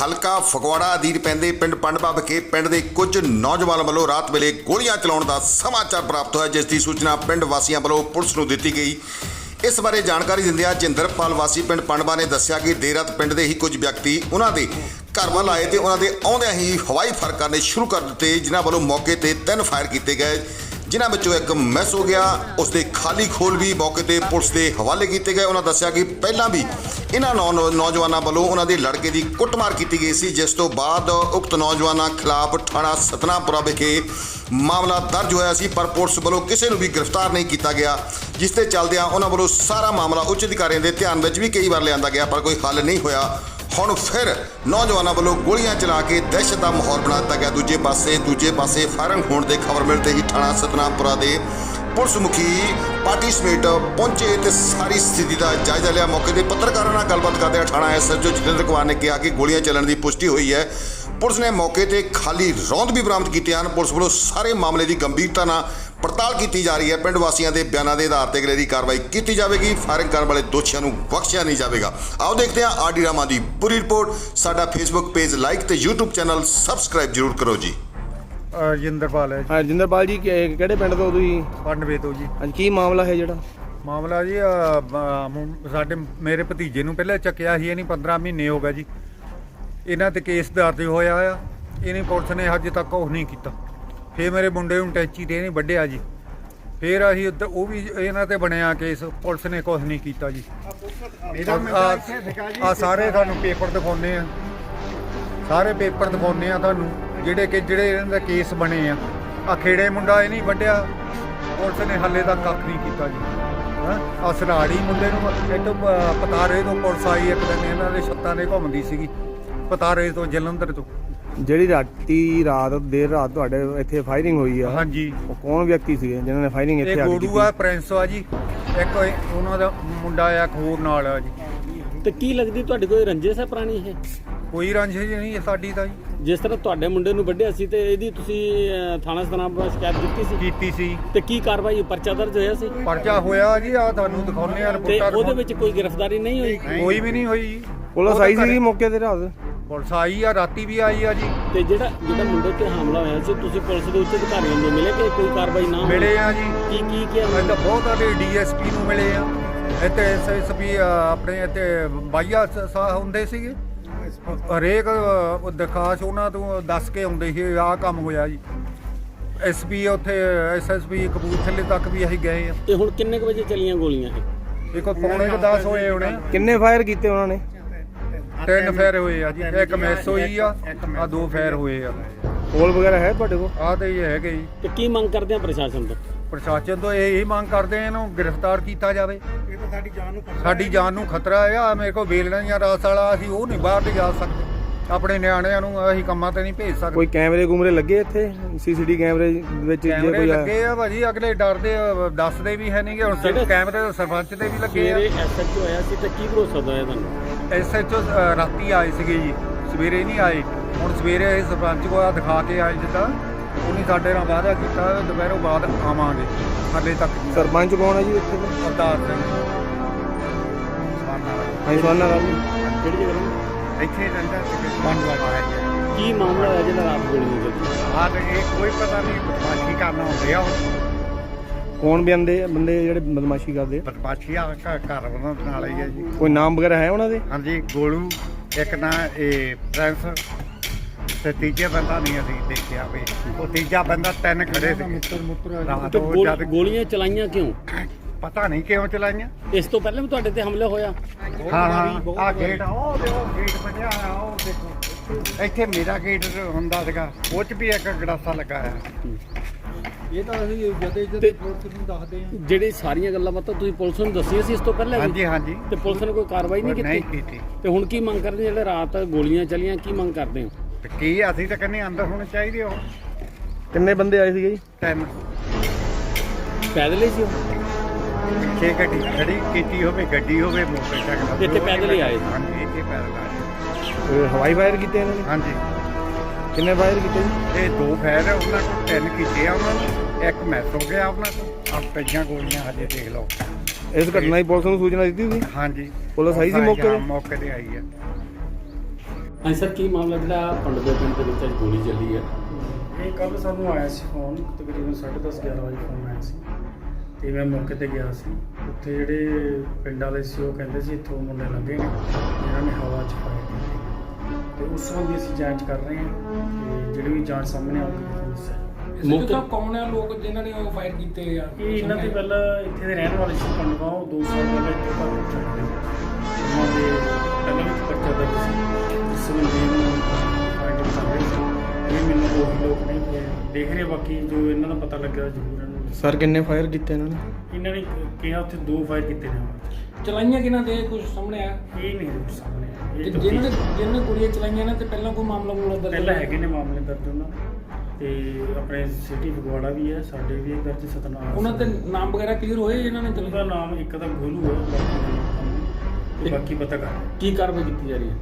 ਹਲਕਾ ਫਗਵਾੜਾ ਅਧੀਨ ਪੈਂਦੇ ਪਿੰਡ ਪੰਡਪਾ ਵਿਖੇ ਪਿੰਡ ਦੇ ਕੁਝ ਨੌਜਵਾਨ ਵੱਲੋਂ ਰਾਤ ਵੇਲੇ ਗੋਲੀਆਂ ਚਲਾਉਣ ਦਾ ਸਮਾਚਾਰ ਪ੍ਰਾਪਤ ਹੋਇਆ, ਜਿਸ ਦੀ ਸੂਚਨਾ ਪਿੰਡ ਵਾਸੀਆਂ ਵੱਲੋਂ ਪੁਲਿਸ ਨੂੰ ਦਿੱਤੀ ਗਈ। ਇਸ ਬਾਰੇ ਜਾਣਕਾਰੀ ਦਿੰਦਿਆਂ ਜਿੰਦਰਪਾਲ ਵਾਸੀ ਪਿੰਡ ਪੰਡਪਾ ਨੇ ਦੱਸਿਆ ਕਿ ਦੇਰ ਰਾਤ ਪਿੰਡ ਦੇ ਹੀ ਕੁਝ ਵਿਅਕਤੀ ਉਹਨਾਂ ਦੇ ਘਰ ਵੱਲ ਆਏ ਤੇ ਉਹਨਾਂ ਦੇ ਆਉਂਦਿਆਂ ਹੀ ਹਵਾਈ ਫਾਇਰ ਕਰਨੇ ਸ਼ੁਰੂ ਕਰ ਦਿੱਤੇ, ਜਿਨ੍ਹਾਂ ਵੱਲੋਂ ਮੌਕੇ ਤੇ ਤਿੰਨ ਫਾਇਰ ਕੀਤੇ ਗਏ। ਜਿਨ੍ਹਾਂ ਵਿੱਚੋਂ ਇੱਕ ਮਿਸ ਹੋ ਗਿਆ। ਉਸ ਦੇ ਖਾਲੀ ਖੋਲ ਵੀ ਮੌਕੇ ਤੇ ਪੁਲਿਸ ਦੇ ਹਵਾਲੇ ਕੀਤੇ ਗਏ। ਉਹਨਾਂ ਦੱਸਿਆ ਕਿ ਪਹਿਲਾਂ ਵੀ ਇਹਨਾਂ ਨੌ- ਨੌਜਵਾਨਾਂ ਵੱਲੋਂ ਉਹਨਾਂ ਦੇ ਲੜਕੇ ਦੀ ਕੁੱਟਮਾਰ ਕੀਤੀ ਗਈ ਸੀ, ਜਿਸ ਤੋਂ ਬਾਅਦ ਉਕਤ ਨੌਜਵਾਨਾਂ ਖਿਲਾਫ ਥਾਣਾ ਸਤਨਾਪੁਰਾ ਵਿਖੇ ਮਾਮਲਾ ਦਰਜ ਹੋਇਆ ਸੀ, ਪਰ ਪੁਲਿਸ ਵੱਲੋਂ ਕਿਸੇ ਨੂੰ ਵੀ ਗ੍ਰਿਫਤਾਰ ਨਹੀਂ ਕੀਤਾ ਗਿਆ, ਜਿਸ ਤੇ ਚੱਲਦਿਆਂ ਉਹਨਾਂ ਵੱਲੋਂ ਸਾਰਾ ਮਾਮਲਾ ਉੱਚ ਅਧਿਕਾਰੀਆਂ ਦੇ ਧਿਆਨ ਵਿੱਚ ਵੀ ਕਈ ਵਾਰ ਲਿਆਂਦਾ ਗਿਆ, ਪਰ ਕੋਈ ਹੱਲ ਨਹੀਂ ਹੋਇਆ। ਹੁਣ ਫਿਰ ਨੌਜਵਾਨਾਂ ਵੱਲੋਂ ਗੋਲੀਆਂ ਚਲਾ ਕੇ ਦਹਿਸ਼ਤ ਦਾ ਮਾਹੌਲ ਬਣਾ ਦਿੱਤਾ ਗਿਆ। ਦੂਜੇ ਪਾਸੇ ਦੂਜੇ ਪਾਸੇ ਫਾਇਰਿੰਗ ਹੋਣ ਦੇ ਖਬਰ ਮਿਲਦੇ ਹੀ ਥਾਣਾ ਸਤਨਾਮਪੁਰਾ ਦੇ ਪੁਲਿਸ ਮੁਖੀ ਪਾਰਟੀ ਸਮੇਤ ਪਹੁੰਚੇ ਤੇ ਸਾਰੀ ਸਥਿਤੀ ਦਾ ਜਾਇਜ਼ਾ ਲਿਆ। ਮੌਕੇ ਤੇ ਪੱਤਰਕਾਰਾਂ ਨਾਲ ਗੱਲਬਾਤ ਕਰਦੇ ਥਾਣਾ ਐਸਐਚਓ ਜਤਿੰਦਰ ਕੁਮਾਰ ਨੇ ਕਿਹਾ ਕਿ ਗੋਲੀਆਂ ਚੱਲਣ ਦੀ ਪੁਸ਼ਟੀ ਹੋਈ ਹੈ। ਪੁਲਿਸ ਨੇ ਮੌਕੇ ਤੇ ਖਾਲੀ ਰੌਂਦ ਵੀ ਬਰਾਮਦ ਕੀਤੇ ਹਨ। ਪੁਲਿਸ ਵੱਲੋਂ ਸਾਰੇ ਮਾਮਲੇ ਦੀ ਗੰਭੀਰਤਾ ਨਾਲ ਪੜਤਾਲ ਕੀਤੀ ਜਾ ਰਹੀ ਹੈ। ਪਿੰਡ ਵਾਸੀਆਂ ਦੇ ਬਿਆਨਾਂ ਦੇ ਆਧਾਰ ਤੇ ਅਗਲੇਰੀ ਕਾਰਵਾਈ ਕੀਤੀ ਜਾਵੇਗੀ। ਫਾਇਰਿੰਗ ਕਰਨ ਵਾਲੇ ਦੋਸ਼ੀਆਂ ਨੂੰ ਬਖਸ਼ਿਆ ਨਹੀਂ ਜਾਵੇਗਾ। ਆਓ ਦੇਖਦੇ ਹਾਂ ਆਰਡੀ ਰਾਮਾ ਦੀ ਪੂਰੀ ਰਿਪੋਰਟ। ਸਾਡਾ ਫੇਸਬੁੱਕ ਪੇਜ ਲਾਈਕ ਤੇ YouTube ਚੈਨਲ ਸਬਸਕ੍ਰਾਈਬ ਜਰੂਰ ਕਰੋ ਜੀ। ਜਿੰਦਰਪਾਲ ਹੈ ਹਾਂ ਜਿੰਦਰਪਾਲ ਜੀ ਕਿ- ਕਿਹੜੇ ਪਿੰਡ ਤੋਂ ਤੁਸੀਂ? ਪੰਡਵੇ ਤੋਂ ਜੀ। ਅੱਜ ਕੀ ਮਾਮਲਾ ਹੈ ਜਿਹੜਾ? ਮਾਮਲਾ ਜੀ ਅਹ, ਬ- ਮੁੰ- ਸਾਡੇ ਮੇਰੇ ਭਤੀਜੇ ਨੂੰ ਪਹਿਲਾਂ ਚੱਕਿਆ ਸੀ ਇਹਨੇ 15 ਮਹੀਨੇ ਹੋ ਗਏ ਜੀ। ਇਹਨਾਂ ਤੇ ਕੇਸ ਦਰਜ ਹੋਇਆ ਆ। ਇਹਨੇ ਪੁਲਿਸ ਨੇ ਹਜੇ ਤੱਕ ਉਹ ਨਹੀਂ ਕੀਤਾ। ਫੇਰ ਮੇਰੇ ਮੁੰਡੇ ਨੂੰ ਟੈਚੀ ਤੇ ਇਹਨੇ ਵੱਢਿਆ ਜੀ। ਫੇਰ ਅਸੀਂ ਉੱਧਰ- ਉਹ ਵੀ ਇਹਨਾਂ ਤੇ ਬਣਿਆ ਕੇਸ ਪੁਲਿਸ ਨੇ ਕੁਝ ਨਹੀਂ ਕੀਤਾ ਜੀ। ਆ ਸਾਰੇ ਤੁਹਾਨੂੰ ਪੇਪਰ ਦਿਖਾਉਣੇ ਆ। ਸਾਰੇ ਪੇਪਰ ਦਿਖਾਉਣੇ ਆ ਤੁਹਾਨੂੰ ਜਿਹੜੇ ਕਿ ਜਿਹੜੇ ਇਹਨਾਂ ਦਾ ਕੇਸ ਬਣੇ ਆ। ਆ ਖੇੜੇ ਮੁੰਡਾ ਇਹ ਨਹੀਂ ਵੱਢਿਆ। ਪੁਲਿਸ ਨੇ ਹੱਲੇ ਤੱਕ ਕੱਖ ਨਹੀਂ ਕੀਤਾ ਜੀ। ਹਾਂ? ਆ ਸਰਾੜੀ ਮੁੰਡੇ ਨੂੰ ਇੱਥੋਂ ਪਤਾਰੇ ਤੋਂ ਪੁਲਿਸ ਆਈ ਇੱਕ ਦਿਨ ਇਹਨਾਂ ਦੇ ਛੱਤਾਂ ਦੇ ਘੁੰਮਦੀ ਸੀਗੀ। ਪਤਾਰੇ ਤੋਂ ਜਲੰਧਰ ਤੋਂ। ਜਿਹੜੀ ਰਾਤੀ ਰਾਤ ਦੇਰ ਰਾਤ ਤੁਹਾਡੇ ਇੱਥੇ ਫਾਇਰਿੰਗ ਹੋਈ ਆ ਹਾਂਜੀ। ਉਹ ਕੌਣ ਵਿਅਕਤੀ ਸੀਗੇ ਜਿਨ੍ਹਾਂ ਨੇ ਫਾਇਰਿੰਗ ਇਹ ਇੱਥੇ ਆ ਕੇ ਗੋਡੂ ਆ ਪ੍ਰਿੰਸ ਆ ਜੀ। ਇੱਕ ਇਹ- ਉਹਨਾਂ ਦਾ ਮੁੰਡਾ ਆ ਇੱਕ ਹੋਰ ਨਾਲ ਆ ਜੀ। ਤੇ ਕੀ ਲੱਗਦੀ ਤੁਹਾਡੀ ਕੋਈ ਰੰਜਿਸ਼ ਹੈ ਪੁਰਾਣੀ ਇਹ? ਕੋਈ ਰੰਜਿਸ਼ ਨਹੀਂ ਹੈ ਸਾਡੀ ਤਾਂ ਜੀ। ਜਿਸ ਤਰ੍ਹਾਂ ਤੁਹਾਡੇ ਮੁੰਡੇ ਨੂੰ ਵੱਢਿਆ ਸੀ ਤੇ ਇਹਦੀ ਤੁਸੀਂ ਅਹ, ਥਾਣਾ ਸਤਨਾਮ ਸ਼ਿਕਾਇਤ ਕੀਤੀ ਸੀ? ਕੀਤੀ ਸੀ। ਤੇ ਕੀ ਕਾਰਵਾਈ ਪਰਚਾ ਦਰਜ ਹੋਇਆ ਸੀ? ਪਰਚਾ ਹੋਇਆ ਜੀ ਆ ਤੁਹਾਨੂੰ ਦਿਖਾਉਣੇ ਆ ਤੇ ਰਿਪੋਰਟਾਂ ਉਹਦੇ ਵਿੱਚ ਕੋਈ ਗ੍ਰਿਫਤਾਰੀ ਨਹੀਂ ਹੋਈ? ਕੋਈ ਵੀ ਨਹੀਂ ਹੋਈ। ਪੁਲਿਸ ਆਈ ਸੀਗੀ ਘਰੇ- ਮੌਕੇ ਤੇ ਰਾਤ? ਪੁਲਿਸ ਆਈ ਆ ਰਾਤੀ ਵੀ ਆਈ ਆ ਜੀ। ਤੇ ਜਿਹੜਾ ਜਿਹੜਾ ਮੁੰਡੇ ਤੇ ਹਮਲਾ ਹੋਇਆ ਸੀ ਤੁਸੀਂ ਪੁਲਿਸ ਦੇ ਉੱਚ ਅਧਿਕਾਰੀਆਂ ਨੂੰ ਮਿਲੇ ਕਿ ਕੋਈ ਕਾਰਵਾਈ ਨਾ ਹੋਈ? ਮਿਲੇ ਆ ਜੀ। ਕੀ ਕੀ ਕਿਹਾ ਅੱਜ ਤਾਂ ਬਹੁਤ ਆਦੇ ਡੀਐਸਪੀ ਨੂੰ ਮਿਲੇ ਆ। ਇੱਥੇ ਐਸਐਸਪੀ ਆਪਣੇ ਇੱਥੇ ਬਾਈਆ ਸਾਹ ਹੁੰਦੇ ਸੀਗੇ। ਹਰੇਕ ਅ, ਦਰਖਾਸਤ ਉਹਨਾਂ ਤੋਂ ਦੱਸ ਕੇ ਆਉਂਦੇ ਸੀ ਆਹ ਕੰਮ ਹੋਇਆ ਜੀ। ਐਸਪੀ ਉੱਥੇ ਐਸਐਸਪੀ ਕਪੂਰਥਲੇ ਤੱਕ ਵੀ ਅਸੀਂ ਗਏ ਆ। ਤੇ ਹੁਣ ਕਿੰਨੇ ਕੁ ਵਜੇ ਚੱਲੀਆਂ ਗੋਲੀਆਂ ਇਹ? ਦੇਖੋ ਪੌਣੇ ਕੁ 10 ਹੋਏ ਹੋਣੇ। ਕਿੰਨੇ ਫਾਇਰ ਕੀਤੇ ਉਹਨਾਂ ਨੇ? ਤਿੰਨ ਫੇਰ ਹੋਏ ਆ ਜੀ ਇੱਕ ਮਿਸ ਹੋਈ ਆ ਆ ਦੋ ਫੇਰ ਹੋਏ ਆ। ਕੋਲ ਵਗੈਰਾ ਹੈ ਤੁਹਾਡੇ ਕੋਲ? ਆਹ ਤੇ ਇਹ ਹੈਗੇ ਜੀ। ਤੇ ਕੀ ਮੰਗ ਕਰਦੇ ਆ ਪ੍ਰਸ਼ਾਸਨ ਤੋਂ? ਪ੍ਰਸ਼ਾਸਨ ਤੋਂ ਇਹ ਹੀ ਮੰਗ ਕਰਦੇ ਆ ਇਹਨੂੰ ਗ੍ਰਿਫਤਾਰ ਕੀਤਾ ਜਾਵੇ। ਇਹ ਤਾਂ ਸਾਡੀ ਜਾਨ ਨੂੰ ਸਾਡੀ ਜਾਨ ਨੂੰ ਖਤਰਾ ਆ ਮੇਰੇ ਕੋਲ ਵੇਲਣਾ ਜਾਂ ਰਾਸ ਵਾਲਾ ਅਸੀਂ ਉਹ ਨਹੀਂ ਬਾਹਰ ਨਹੀਂ ਜਾ ਸਕਦੇ। ਆਪਣੇ ਨਿਆਣਿਆਂ ਨੂੰ ਅਸੀਂ ਕੰਮਾਂ ਤੇ ਨਹੀਂ ਭੇਜ ਸਕਦੇ। ਕੋਈ ਕੈਮਰੇ ਕੁਮਰੇ ਲੱਗੇ ਇੱਥੇ? ਸੀਸੀਟੀ ਕੈਮਰੇ ਵਿੱਚ ਜੇ ਕੈਮਰੇ ਕੋਈ ਆ- ਲੱਗੇ ਆ ਭਾਜੀ ਅਗਲੇ ਡਰਦੇ ਆ, ਦੱਸਦੇ ਵੀ ਹੈ ਨਹੀਂਗੇ ਹੁਣ ਜਿਹੜੇ- ਕੈਮਰੇ ਤਾਂ ਸਰਪੰਚ ਦੇ ਵੀ ਲੱਗੇ ਆ। ਸਵੇਰੇ ਐਸਐਚਓ ਆਇਆ ਸੀ ਤੇ ਕੀ ਭਰੋਸਾ ਦਵਾਇਆ ਤੁਹਾਨੂੰ? ਐਸਐਚਓ ਰਾਤੀ ਆਏ ਸੀਗੇ ਜੀ ਸਵੇਰੇ ਨਹੀਂ ਆਏ। ਹੁਣ ਸਵੇਰੇ ਇਹ ਸਰਪੰਚ ਕੋਲ ਦਿਖਾ ਕੇ ਆਏ ਜਿੱਦਾਂ। ਉਹਨੇ ਸਾਡੇ ਨਾਲ ਵਾਅਦਾ ਕੀਤਾ ਦੁਪਹਿਰੋਂ ਬਾਅਦ ਆਵਾਂਗੇ ਹਾਲੇ ਤੱਕ। ਨਹੀਂ। ਸਰਪੰਚ ਕੌਣ ਹੈ ਜੀ ਇੱਥੇ? ਦਾ ਅਵਤਾਰ ਸਿੰਘ। ਹਾਂਜੀ ਸਵਾਨਾ ਰਾਜ ਕਿਹੜੀ ਜਗ੍ਹਾ? ਇੱਥੇ ਰਹਿੰਦਾ ਸੀ। ਪੰਡਵਾ ਆਇਆ ਕੀ ਮਾਮਲਾ ਹੈ ਜਿਹੜਾ ਰਾਤ ਗੋਲੀਆਂ ਚੱਲੀਆਂ ਆ ਤੇ ਇਹ ਕੋਈ ਪਤਾ ਨਹੀਂ ਬਦਮਾਸ਼ੀ ਕਰਨਾ ਹੁੰਦੇ ਆ ਕੌਣ ਬੰਦੇ ਬੰਦੇ ਜਿਹੜੇ ਬਦਮਾਸ਼ੀ ਕਰਦੇ ਆ? ਬਦਮਾਸ਼ੀ ਆ ਘ- ਘਰ ਬਣਾਉਣ ਵਾਲੇ ਹੀ ਆ ਜੀ। ਕੋਈ ਨਾਮ ਵਗੈਰਾ ਹੈ ਉਹਨਾਂ ਦੇ? ਹਾਂਜੀ ਗੋਲੂ ਇੱਕ ਨਾ ਇਹ ਪ੍ਰਿੰਸ ਤੇ ਤੀਜੇ ਬੰਦਾ ਨਹੀਂ ਅਸੀਂ ਦੇਖਿਆ ਵੀ। ਉਹ ਤੀਜਾ ਬੰਦਾ ਤਿੰਨ ਖੜੇ ਸੀ ਰਾਤ ਤੇ ਉਹ ਗੋਲ- ਜਦ ਗੋਲੀਆਂ ਚਲਾਈਆਂ ਕਿਉਂ? ਪਤਾ ਨਹੀਂ ਕਿਉਂ ਚਲਾਈਆਂ। ਇਸ ਤੋਂ ਪਹਿਲਾਂ ਵੀ ਤੁਹਾਡੇ ਤੇ ਹਮਲਾ ਹੋਇਆ। ਹਾਂ ਹਾਂ ਆ ਗੇਟ ਆ ਉਹ ਦੇਖੋ ਗੇਟ ਬਣਿਆ ਹੋਇਆ ਉਹ ਦੇਖੋ। ਇੱਥੇ ਮੇਰਾ ਗੇਟ ਹੁੰਦਾ ਸੀਗਾ ਉਹ ਚ ਵੀ ਇੱਕ ਗੜਾਸਾ ਲੱਗਾ ਹੈ ਇਹ ਤਾਂ ਅਸੀਂ ਜਦੇ ਜਦੇ ਪੁਲਿਸ ਨੂੰ ਦੱਸਦੇ ਹਾਂ। ਜਿਹੜੀ ਸਾਰੀਆਂ ਗੱਲਾਂ ਬਾਤਾਂ ਤੁਸੀਂ ਪੁਲਿਸ ਨੂੰ ਦੱਸੀਆਂ ਸੀ ਇਸ ਤੋਂ ਪਹਿਲਾਂ ਹਾਂਜੀ ਹਾਂਜੀ। ਤੇ ਪੁਲਿਸ ਨੇ ਕੋਈ ਕਾਰਵਾਈ ਨਹੀਂ ਨਹੀਂ ਕੀਤੀ? ਤੇ ਹੁਣ ਕੀ ਮੰਗ ਕਰਦੇ ਜਿਹੜੇ ਰਾਤ ਗੋਲੀਆਂ ਚੱਲੀਆਂ ਕੀ ਮੰਗ ਕਰਦੇ ਹੋ? ਤੇ ਕੀ ਅਸੀਂ ਤਾਂ ਕਹਿੰਦੇ ਅੰਦਰ ਹੋਣੇ ਚਾਹੀਦੇ ਹੋ। ਕਿੰਨੇ ਬੰਦੇ ਆਏ ਸੀਗੇ ਜੀ? ਤਿੰਨ। ਪੈਦਲ ਹੀ ਸੀ ਉਹ? ਪਿੱਛੇ ਗੱਡੀ ਖੜੀ ਕੀਤੀ ਹੋਵੇ ਗੱਡੀ ਹੋਵੇ ਮੋਟਰਸਾਈਕਲ ਇੱਥੇ ਪੈਦਲ ਹੀ ਆਏ ਸੀ। ਹਾਂਜੀ ਇੱਥੇ ਪੈਦਲ ਆਏ ਕੋਈ ਹਵਾਈ ਫਾਇਰ ਕੀਤੇ ਇਹਨਾਂ ਨੇ? ਹਾਂਜੀ। ਕਿੰਨੇ ਫਾਇਰ ਕੀਤੇ? ਜੀ ਇਹ ਦੋ ਫੈਰ ਉਹਨਾਂ ਕੋਲ ਤਿੰਨ ਕੀਤੇ ਆ ਉਹਨਾਂ ਨੇ। ਇੱਕ ਮੈਸ ਹੋ ਗਿਆ ਉਹਨਾਂ ਕੋਲ। ਆ ਪਈਆਂ ਗੋਲੀਆਂ ਹਜੇ ਦੇਖ ਲਓ। ਇਸ ਘਟਨਾ ਦੀ ਪੁਲਿਸ ਨੂੰ ਸੂਚਨਾ ਦਿੱਤੀ ਸੀ ਹਾਂਜੀ। ਪੁਲਿਸ ਆਈ ਸੀ ਮੌਕੇ ਤੇ? ਮੌਕੇ ਤੇ ਆਈ ਹੈ ਹਾਂਜੀ ਸਰ ਕੀ ਮਾਮਲਾ ਜਿਹੜਾ ਪਿੰਡ ਦੇ ਵਿੱਚ ਅੱਜ ਗੋਲੀ ਚੱਲੀ ਹੈ ਇਹ ਕੱਲ ਸਾਨੂੰ ਆਇਆ ਸੀ ਫੋਨ ਤਕਰੀਬਨ 10:30 11 ਵਜੇ ਫੋਨ ਆਇਆ ਸੀ। ਤੇ ਮੈਂ ਮੌਕੇ ਤੇ ਗਿਆ ਸੀ। ਉੱਥੇ ਜਿਹੜੇ ਪਿੰਡ ਵਾਲੇ ਸੀ ਉਹ ਕਹਿੰਦੇ ਸੀ ਇੱਥੋਂ ਮੁੰਡੇ ਲੱਗੇ ਨੇ ਜਿਨ੍ਹਾਂ ਨੇ ਹਵਾ 'ਚ ਫਾਇਰ ਕੀਤੀ। ਤੇ ਉਸ ਸੰਬੰਧੀ ਅਸੀਂ ਜਾਂਚ ਕਰ ਰਹੇ ਹਾਂ ਤੇ ਜਿਹੜੀ ਵੀ ਜਾਂਚ ਸਾਹਮਣੇ ਤੁਹਾਨੂੰ ਦੱਸਿਆ ਜਾਊਗਾ। ਮੌਕੇ ਮੌਕੇ ਕੌਣ ਆ ਲੋਕ ਜਿਨ੍ਹਾਂ ਨੇ ਉਹ ਫਾਇਰ ਕੀਤੇ ਆ? ਇਹ ਇਹਨਾਂ ਦੇ ਪਹਿਲਾਂ ਇੱਥੇ ਦੇ ਰਹਿਣ ਵਾਲੇ ਸੀ ਪੰਡਵਾ ਉਹ 2 ਸਾਲ ਪਹਿਲਾਂ ਇੱਥੇ ਘਰ ਵਿੱਚ ਚਲੇ ਗਏ। ਉਹਨਾਂ ਦੇ ਪਹਿਲਾਂ ਵੀ ਇੱਕ ਬੱਚਾ ਦਰਜ ਸੀ। ਜਿਸ ਸੰਬੰਧੀ ਨੂੰ ਫਾਇਰ ਕਰ ਰਹੇ ਸੀ। ਇਹ ਮੈਨੂੰ ਲੋਕ ਨਹੀਂ ਤੇ ਦੇਖ ਰਹੇ ਬਾਕੀ ਜੋ ਇਹਨਾਂ ਦਾ ਪਤਾ ਲੱਗਿਆ ਜ਼ਰੂਰ ਇਹਨਾਂ ਨੂੰ। ਸਰ ਕਿੰਨੇ ਫਾਇਰ ਕੀਤੇ ਇਹਨਾਂ ਨੇ? ਇਹਨਾਂ ਨੇ ਕਿਹਾ ਉੱਥੇ ਦੋ ਫਾਇਰ ਕੀਤੇ ਨੇ। ਚਲਾਈਆਂ ਕਿਹਨਾਂ ਦੇ? ਕੁਝ ਸਾਹਮਣੇ ਆ ਇਹ ਨਹੀਂ ਕੁਛ ਸਾਹਮਣੇ ਆਇਆ। ਤੇ ਇਹ ਜਿਹਨਾਂ ਨੇ ਤਫਤੀਸ਼ ਜਿਹਨਾਂ ਨੇ ਗੋਲੀਆਂ ਚਲਾਈਆਂ ਨੇ ਤੇ ਪਹਿਲਾਂ ਕੋਈ ਮਾਮਲਾ ਮੂਲਾ ਦਰਜ ਪਹਿਲਾਂ ਹੈਗੇ ਨੇ ਮਾਮਲੇ ਦਰਜ ਉਹਨਾਂ ਦੇ। ਤੇ ਆਪਣੇ ਸਿਟੀ ਫਗਵਾੜਾ ਵੀ ਹੈ ਸਾਡੇ ਵੀ ਇਹ ਦਰਜ ਸਤਨਾਮ ਉਹਨਾਂ ਦੇ। ਨਾਮ ਵਗੈਰਾ ਕਲੀਅਰ ਹੋਏ ਜਿਹਨਾਂ ਨੇ ਉਹਦਾ ਚਲਾਈਆਂ ਨਾਮ ਇੱਕ ਤਾਂ ਗੋਲੂ ਹੈ ਬਾਕੀ ਦਾ ਨਾਮ ਤੇ ਬਾਕੀ ਪਤਾ ਕਰ। ਕੀ ਕਾਰਵਾਈ ਕੀਤੀ ਜਾ ਰਹੀ ਹੈ?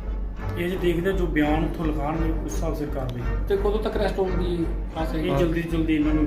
ਇਹ ਜੇ ਦੇਖਦੇ ਹਾਂ ਜੋ ਬਿਆਨ ਉੱਥੋਂ ਲਿਖਾਣਗੇ ਉਸ ਹਿਸਾਬ ਸਿਰ ਕਾਰਵਾਈ। ਤੇ ਕਦੋਂ ਤੱਕ ਰੈਸਟ ਹੋਣ ਦੀ ਆਸ ਹੈ? ਇਹ ਜਲਦੀ ਤੋਂ ਜਲਦੀ ਇਹਨਾਂ ਨੂੰ